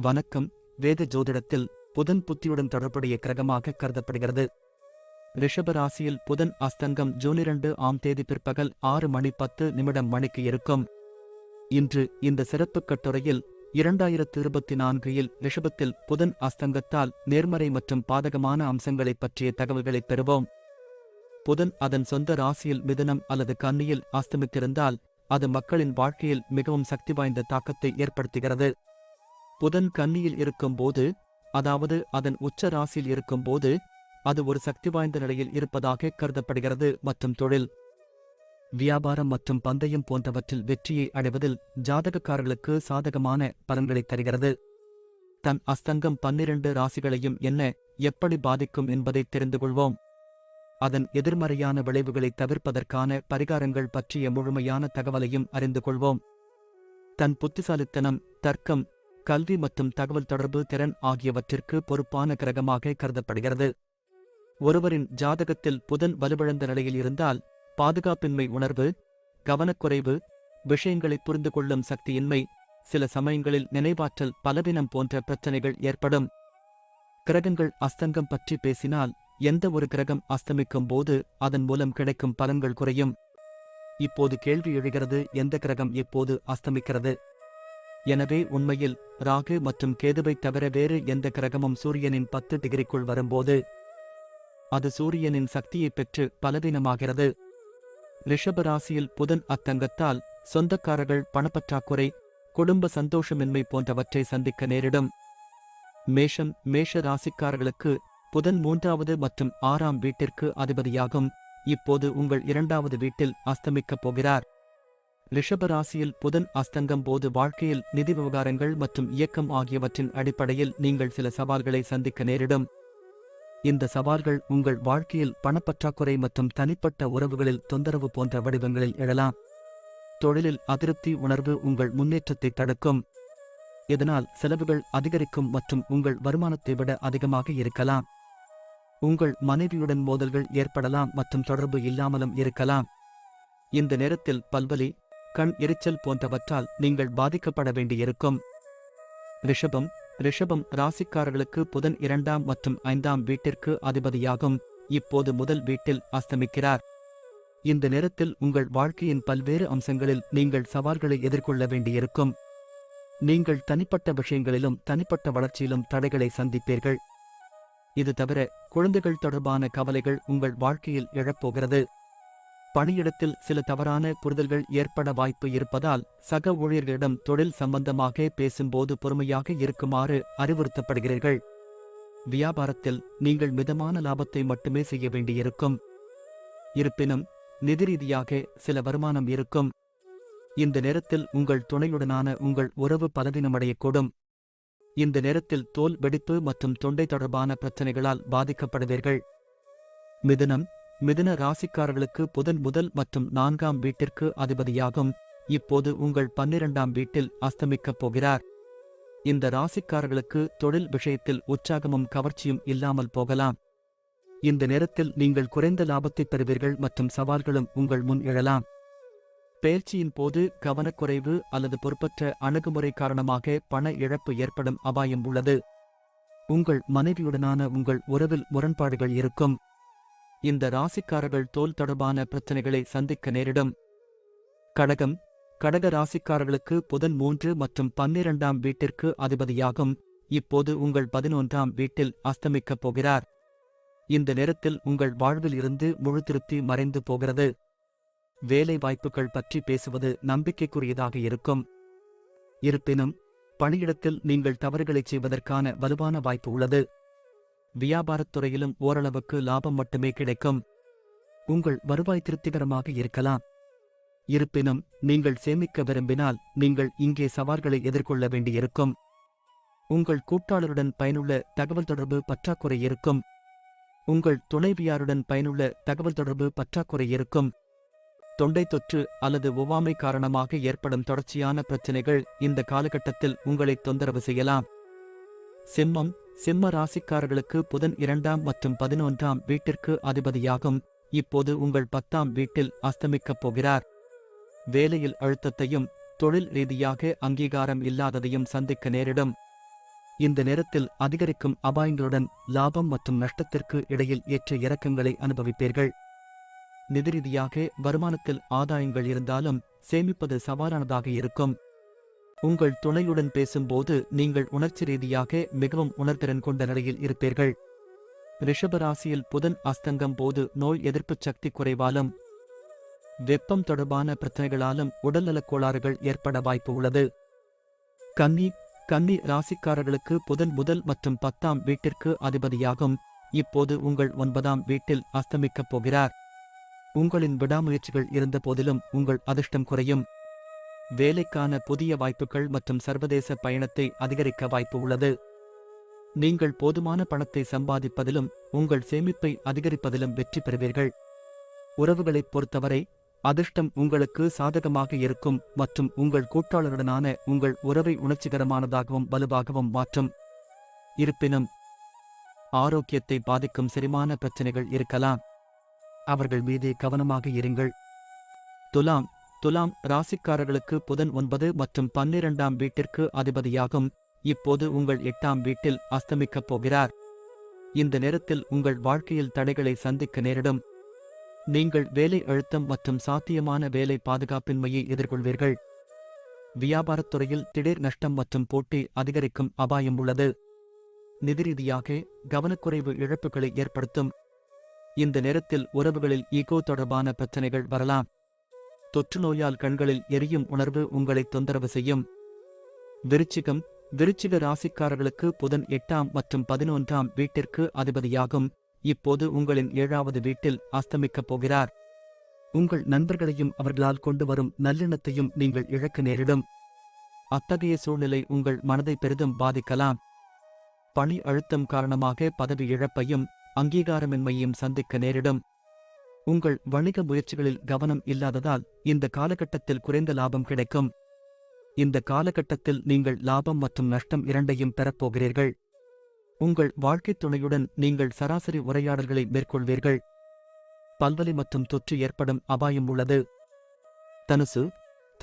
வணக்கம். வேத ஜோதிடத்தில் புதன் புத்தியுடன் தொடர்புடைய கிரகமாக கருதப்படுகிறது. ரிஷப ராசியில் புதன் அஸ்தங்கம் ஜூன் இரண்டு ஆம் தேதி பிற்பகல் ஆறு மணி பத்து நிமிடம் மணிக்கு இருக்கும். இன்று இந்த சிறப்பு கட்டுரையில் இரண்டாயிரத்து இருபத்தி நான்கில் ரிஷபத்தில் புதன் அஸ்தங்கத்தால் நேர்மறை மற்றும் பாதகமான அம்சங்களைப் பற்றிய தகவல்களைப் பெறுவோம். புதன் அதன் சொந்த ராசியில் மிதனம் அல்லது கன்னியில் அஸ்தமித்திருந்தால் அது மக்களின் வாழ்க்கையில் மிகவும் சக்தி வாய்ந்த தாக்கத்தை ஏற்படுத்துகிறது. புதன் கன்னியில் இருக்கும்போது அதாவது அதன் உச்ச ராசியில் இருக்கும்போது அது ஒரு சக்தி வாய்ந்த நிலையில் இருப்பதாக கருதப்படுகிறது மற்றும் தொழில். வியாபாரம் மற்றும் பந்தயம் போன்றவற்றில் வெற்றியை அடைவதில் ஜாதகக்காரர்களுக்கு சாதகமான பலன்களைத் தருகிறது. தன் அஸ்தங்கம் பன்னிரண்டு ராசிகளையும் என்ன எப்படி பாதிக்கும் என்பதை தெரிந்து கொள்வோம். அதன் எதிர்மறையான விளைவுகளை தவிர்ப்பதற்கான பரிகாரங்கள் பற்றிய முழுமையான தகவலையும் அறிந்து கொள்வோம். தன் புத்திசாலித்தனம் தர்க்கம் கல்வி மற்றும் தகவல் தொடர்பு திறன் ஆகியவற்றிற்கு பொறுப்பான கிரகமாக கருதப்படுகிறது. ஒருவரின் ஜாதகத்தில் புதன் வலுவிழந்த நிலையில் இருந்தால் பாதுகாப்பின்மை உணர்வு கவனக்குறைவு விஷயங்களை புரிந்து கொள்ளும் சக்தியின்மை சில சமயங்களில் நினைவாற்றல் பலவீனம் போன்ற பிரச்சனைகள் ஏற்படும். கிரகங்கள் அஸ்தங்கம் பற்றி பேசினால் எந்த ஒரு கிரகம் அஸ்தமிக்கும் போது அதன் மூலம் கிடைக்கும் பலன்கள் குறையும். இப்போது கேள்வி எழுகிறது எந்த கிரகம் எப்போது அஸ்தமிக்கிறது? எனவே உண்மையில் ராகு மற்றும் கேதுவை தவிர வேறு எந்த கிரகமும் சூரியனின் பத்து டிகிரிக்குள் வரும்போது அது சூரியனின் சக்தியைப் பெற்று பலவீனமாகிறது. ரிஷப ராசியில் புதன் அத்தங்கத்தால் சொந்தக்காரர்கள் பணப்பற்றாக்குறை குடும்ப சந்தோஷமின்மை போன்றவற்றை சந்திக்க நேரிடும். மேஷம் மேஷ ராசிக்காரர்களுக்கு புதன் மூன்றாவது மற்றும் ஆறாம் வீட்டிற்கு அதிபதியாகும். இப்போது உங்கள் இரண்டாவது வீட்டில் அஸ்தமிக்கப் போகிறார். ரிஷபராசியில் புதன் அஸ்தங்கம் போது வாழ்க்கையில் நிதி விவகாரங்கள் மற்றும் இயக்கம் ஆகியவற்றின் அடிப்படையில் நீங்கள் சில சவால்களை சந்திக்க நேரிடும். இந்த சவால்கள் உங்கள் வாழ்க்கையில் பணப்பற்றாக்குறை மற்றும் தனிப்பட்ட உறவுகளில் தொந்தரவு போன்ற வடிவங்களில் எழலாம். தொழிலில் அதிருப்தி உணர்வு உங்கள் முன்னேற்றத்தை தடுக்கும். இதனால் செலவுகள் அதிகரிக்கும் மற்றும் உங்கள் வருமானத்தை விட அதிகமாக இருக்கலாம். உங்கள் மனைவியுடன் மோதல்கள் ஏற்படலாம் மற்றும் தொடர்பு இல்லாமலும் இருக்கலாம். இந்த நேரத்தில் பல்வலி கண் எரிச்சல் போன்றவற்றால் நீங்கள் பாதிக்கப்பட வேண்டியிருக்கும். ரிஷபம் ரிஷபம் ராசிக்காரர்களுக்கு புதன் இரண்டாம் மற்றும் ஐந்தாம் வீட்டிற்கு அதிபதியாகும். இப்போது முதல் வீட்டில் அஸ்தமிக்கிறார். இந்த நேரத்தில் உங்கள் வாழ்க்கையின் பல்வேறு அம்சங்களில் நீங்கள் சவால்களை எதிர்கொள்ள வேண்டியிருக்கும். நீங்கள் தனிப்பட்ட விஷயங்களிலும் தனிப்பட்ட வளர்ச்சியிலும் தடைகளை சந்திப்பீர்கள். இது தவிர குழந்தைகள் தொடர்பான கவலைகள் உங்கள் வாழ்க்கையில் எழப்போகிறது. பணியிடத்தில் சில தவறான புரிதல்கள் ஏற்பட வாய்ப்பு இருப்பதால் சக ஊழியர்களிடம் தொழில் சம்பந்தமாக பேசும்போது பொறுமையாக இருக்குமாறு அறிவுறுத்தப்படுகிறீர்கள். வியாபாரத்தில் நீங்கள் மிதமான லாபத்தை மட்டுமே செய்ய வேண்டியிருக்கும். இருப்பினும் நிதி ரீதியாக சில வருமானம் இருக்கும். இந்த நேரத்தில் உங்கள் துணையுடனான உங்கள் உறவு பலவீனமடையக்கூடும். இந்த நேரத்தில் தோல் வெடிப்பு மற்றும் தொண்டை தொடர்பான பிரச்சனைகளால் பாதிக்கப்படுவீர்கள். மிதுனம் மிதுன ராசிக்காரர்களுக்கு புதன் முதல் மற்றும் நான்காம் வீட்டிற்கு அதிபதியாகும். இப்போது உங்கள் பன்னிரண்டாம் வீட்டில் அஸ்தமிக்கப் போகிறார். இந்த ராசிக்காரர்களுக்கு தொழில் விஷயத்தில் உற்சாகமும் கவர்ச்சியும் இல்லாமல் போகலாம். இந்த நேரத்தில் நீங்கள் குறைந்த லாபத்தை பெறுவீர்கள் மற்றும் சவால்களும் உங்கள் முன் எழலாம். பயிற்சியின் போது கவனக்குறைவு அல்லது பொறுப்பற்ற அணுகுமுறை காரணமாக பண இழப்பு ஏற்படும் அபாயம் உள்ளது. உங்கள் மனைவியுடனான உங்கள் உறவில் முரண்பாடுகள் இருக்கும். இந்த ராசிக்காரர்கள் தோல் தொடர்பான பிரச்சனைகளை சந்திக்க நேரிடும். கடகம் கடக ராசிக்காரர்களுக்கு புதன் மூன்று மற்றும் பன்னிரண்டாம் வீட்டிற்கு அதிபதியாகும். இப்போது உங்கள் பதினொன்றாம் வீட்டில் அஸ்தமிக்கப் போகிறார். இந்த நேரத்தில் உங்கள் வாழ்வில் இருந்து முழு திருப்தி மறைந்து போகிறது. வேலை வாய்ப்புகள் பற்றி பேசுவது நம்பிக்கைக்குரியதாக இருக்கும். இருப்பினும் பணியிடத்தில் நீங்கள் தவறுகளைச் செய்வதற்கான வலுவான வாய்ப்பு உள்ளது. வியாபாரத் துறையிலும் ஓரளவுக்கு லாபம் மட்டுமே கிடைக்கும். உங்கள் வருவாய் திருப்திகரமாக இருக்கலாம். இருப்பினும் நீங்கள் சேமிக்க விரும்பினால் நீங்கள் இங்கே சவால்களை எதிர்கொள்ள வேண்டியிருக்கும். உங்கள் கூட்டாளருடன் பயனுள்ள தகவல் தொடர்பு பற்றாக்குறை இருக்கும். உங்கள் துணைவியாருடன் பயனுள்ள தகவல் தொடர்பு பற்றாக்குறை இருக்கும். தொண்டை தொற்று அல்லது ஒவ்வாமை காரணமாக ஏற்படும் தொடர்ச்சியான பிரச்சினைகள் இந்த காலகட்டத்தில் உங்களை தொந்தரவு செய்யலாம். சிம்மம் சிம்ம ராசிக்காரர்களுக்கு புதன் இரண்டாம் மற்றும் பதினொன்றாம் வீட்டிற்கு அதிபதியாகும். இப்போது உங்கள் பத்தாம் வீட்டில் அஸ்தமிக்கப் போகிறார். வேலையில் அழுத்தத்தையும் தொழில் ரீதியாக அங்கீகாரம் இல்லாததையும் சந்திக்க நேரிடும். இந்த நேரத்தில் அதிகரிக்கும் அபாயங்களுடன் லாபம் மற்றும் நஷ்டத்திற்கு இடையில் ஏற்ற இறக்கங்களை அனுபவிப்பீர்கள். நிதி ரீதியாக வருமானத்தில் ஆதாயங்கள் இருந்தாலும் சேமிப்பது சவாலானதாக இருக்கும். உங்கள் துணையுடன் பேசும்போது நீங்கள் உணர்ச்சி ரீதியாக மிகவும் உணர்திறன் கொண்ட நிலையில் இருப்பீர்கள். ரிஷபராசியில் புதன் அஸ்தங்கம் போது நோய் எதிர்ப்புச் சக்தி குறைவாலும் வெப்பம் தொடர்பான பிரச்சனைகளாலும் உடல்நலக் கோளாறுகள் ஏற்பட வாய்ப்பு உள்ளது. கன்னி கன்னி ராசிக்காரர்களுக்கு புதன் முதல் மற்றும் பத்தாம் வீட்டிற்கு அதிபதியாகும். இப்போது உங்கள் ஒன்பதாம் வீட்டில் அஸ்தமிக்கப் போகிறார். உங்களின் விடாமுயற்சிகள் இருந்த போதிலும் உங்கள் அதிர்ஷ்டம் குறையும். வேலைக்கான புதிய வாய்ப்புகள் மற்றும் சர்வதேச பயணத்தை அதிகரிக்க வாய்ப்பு உள்ளது. நீங்கள் போதுமான பணத்தை சம்பாதிப்பதிலும் உங்கள் சேமிப்பை அதிகரிப்பதிலும் வெற்றி பெறுவீர்கள். உறவுகளைப் பொறுத்தவரை அதிர்ஷ்டம் உங்களுக்கு சாதகமாக இருக்கும் மற்றும் உங்கள் கூட்டாளருடனான உங்கள் உறவை உணர்ச்சிகரமானதாகவும் வலுவாகவும் மாற்றும். இருப்பினும் ஆரோக்கியத்தை பாதிக்கும் செரிமான பிரச்சனைகள் இருக்கலாம். அவர்கள் மீது கவனமாக இருங்கள். துலாம் துலாம் ராசிக்காரர்களுக்கு புதன் ஒன்பது மற்றும் பன்னிரண்டாம் வீட்டிற்கு அதிபதியாகும். இப்போது உங்கள் எட்டாம் வீட்டில் அஸ்தமிக்கப் போகிறார். இந்த நேரத்தில் உங்கள் வாழ்க்கையில் தடைகளை சந்திக்க நேரிடும். நீங்கள் வேலை அழுத்தம் மற்றும் சாத்தியமான வேலை பாதுகாப்பின்மையை எதிர்கொள்வீர்கள். வியாபாரத் துறையில் திடீர் நஷ்டம் மற்றும் போட்டி அதிகரிக்கும் அபாயம் உள்ளது. நிதி ரீதியாக கவனக்குறைவு இழப்புகளை ஏற்படுத்தும். இந்த நேரத்தில் உறவுகளில் ஈகோ தொடர்பான பிரச்சனைகள் வரலாம். தொற்று நோயால் கண்களில் எரியும் உணர்வு உங்களை தொந்தரவு செய்யும். விருச்சிகம் விருச்சிக ராசிக்காரர்களுக்கு புதன் எட்டாம் மற்றும் பதினொன்றாம் வீட்டிற்கு அதிபதியாகும். இப்போது உங்களின் ஏழாவது வீட்டில் அஸ்தமிக்கப் போகிறார். உங்கள் நண்பர்களையும் அவர்களால் கொண்டு வரும் நல்லெண்ணத்தையும் நீங்கள் இழக்க நேரிடும். அத்தகைய சூழ்நிலை உங்கள் மனதை பெரிதும் பாதிக்கலாம். பணி அழுத்தம் காரணமாக பதவி இழப்பையும் அங்கீகாரமின்மையும் சந்திக்க நேரிடும். உங்கள் வணிக முயற்சிகளில் கவனம் இல்லாததால் இந்த காலகட்டத்தில் குறைந்த லாபம் கிடைக்கும். இந்த காலகட்டத்தில் நீங்கள் லாபம் மற்றும் நஷ்டம் இரண்டையும் பெறப்போகிறீர்கள் உங்கள் வாழ்க்கைத் துணையுடன் நீங்கள் சராசரி உரையாடல்களை மேற்கொள்வீர்கள். பல்வலி மற்றும் தொற்று ஏற்படும் அபாயம் உள்ளது. தனுசு.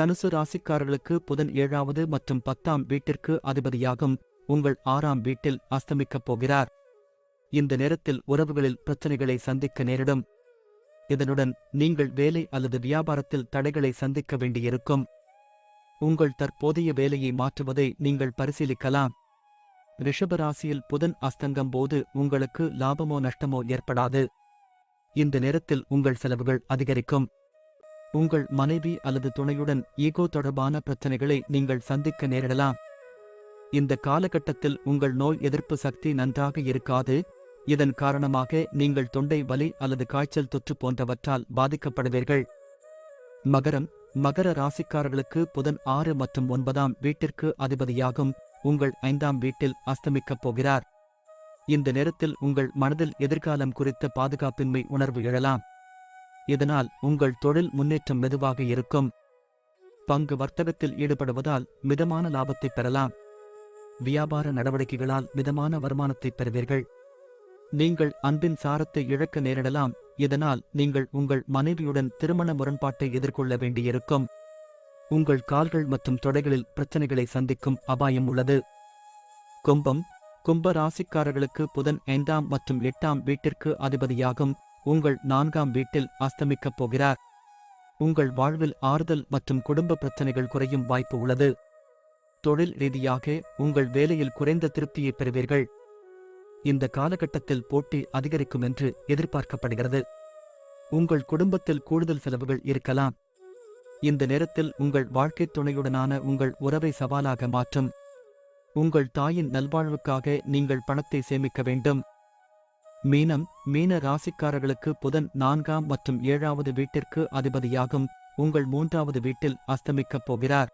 தனுசு ராசிக்காரர்களுக்கு புதன் ஏழாவது மற்றும் பத்தாம் வீட்டிற்கு அதிபதியாகும். உங்கள் ஆறாம் வீட்டில் அஸ்தமிக்கப் போகிறார். இந்த நேரத்தில் உறவுகளில் பிரச்சனைகளை சந்திக்க நேரிடும். இதனுடன் நீங்கள் வேலை அல்லது வியாபாரத்தில் தடைகளை சந்திக்க வேண்டியிருக்கும். உங்கள் தற்போதைய வேலையை மாற்றுவதை நீங்கள் பரிசீலிக்கலாம். ரிஷபராசியில் புதன் அஸ்தங்கம் போது உங்களுக்கு லாபமோ நஷ்டமோ ஏற்படாது. இந்த நேரத்தில் உங்கள் செலவுகள் அதிகரிக்கும். உங்கள் மனைவி அல்லது துணையுடன் ஈகோ தொடர்பான பிரச்சனைகளை நீங்கள் சந்திக்க நேரிடலாம். இந்த காலகட்டத்தில் உங்கள் நோய் எதிர்ப்பு சக்தி நன்றாக இருக்காது. இதன் காரணமாக நீங்கள் தொண்டை வலி அல்லது காய்ச்சல் தொற்று போன்றவற்றால் பாதிக்கப்படுவீர்கள். மகரம் மகர ராசிக்காரர்களுக்கு புதன் ஆறு மற்றும் ஒன்பதாம் வீட்டிற்கு அதிபதியாகும். உங்கள் ஐந்தாம் வீட்டில் அஸ்தமிக்கப் போகிறார். இந்த நேரத்தில் உங்கள் மனதில் எதிர்காலம் குறித்த பாதுகாப்பின்மை உணர்வு எழலாம். இதனால் உங்கள் தொழில் முன்னேற்றம் மெதுவாக இருக்கும். பங்கு வர்த்தகத்தில் ஈடுபடுவதால் மிதமான லாபத்தை பெறலாம். வியாபார நடவடிக்கைகளால் மிதமான வருமானத்தை பெறுவீர்கள். நீங்கள் அன்பின் சாரத்தை இழக்க நேரிடலாம். இதனால் நீங்கள் உங்கள் மனைவியுடன் திருமண முரண்பாட்டை எதிர்கொள்ள வேண்டியிருக்கும். உங்கள் கால்கள் மற்றும் தொடைகளில் பிரச்சனைகளை சந்திக்கும் அபாயம் உள்ளது. கும்பம் கும்ப ராசிக்காரர்களுக்கு புதன் ஐந்தாம் மற்றும் எட்டாம் வீட்டிற்கு அதிபதியாகும். உங்கள் நான்காம் வீட்டில் அஸ்தமிக்கப் போகிறார். உங்கள் வாழ்வில் ஆறுதல் மற்றும் குடும்ப பிரச்சனைகள் குறையும் வாய்ப்பு உள்ளது. தொழில் ரீதியாக உங்கள் வேலையில் குறைந்த திருப்தியை பெறுவீர்கள். இந்த காலகட்டத்தில் போட்டி அதிகரிக்கும் என்று எதிர்பார்க்கப்படுகிறது. உங்கள் குடும்பத்தில் கூடுதல் செலவுகள் இருக்கலாம். இந்த நேரத்தில் உங்கள் வாழ்க்கைத் துணையுடனான உங்கள் உறவை சவாலாக மாற்றும். உங்கள் தாயின் நல்வாழ்வுக்காக நீங்கள் பணத்தை சேமிக்க வேண்டும். மீனம் மீன ராசிக்காரர்களுக்கு புதன் நான்காம் மற்றும் ஏழாவது வீட்டிற்கு அதிபதியாகும். உங்கள் மூன்றாவது வீட்டில் அஸ்தமிக்கப் போகிறார்.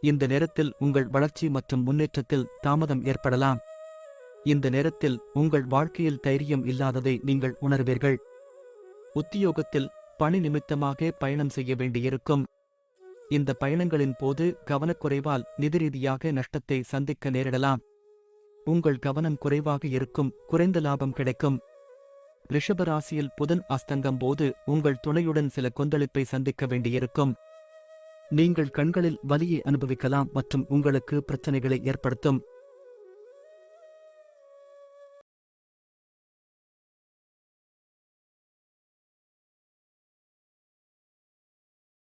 இந்த நேரத்தில் உங்கள் வளர்ச்சி மற்றும் முன்னேற்றத்தில் தாமதம் ஏற்படலாம். இந்த நேரத்தில் உங்கள் வாழ்க்கையில் தைரியம் இல்லாததை நீங்கள் உணர்வீர்கள். உத்தியோகத்தில் பணி நிமித்தமாக பயணம் செய்ய வேண்டியிருக்கும். இந்த பயணங்களின் போது கவனக்குறைவால் நிதி ரீதியாக நஷ்டத்தை சந்திக்க நேரிடலாம். உங்கள் கவனம் குறைவாக இருக்கும் குறைந்த லாபம் கிடைக்கும். ரிஷபராசியில் புதன் அஸ்தங்கம் போது உங்கள் துணையுடன் சில கொந்தளிப்பை சந்திக்க வேண்டியிருக்கும். நீங்கள் கண்களில் வலியை அனுபவிக்கலாம் மற்றும் உங்களுக்கு பிரச்சனைகளை ஏற்படுத்தும்.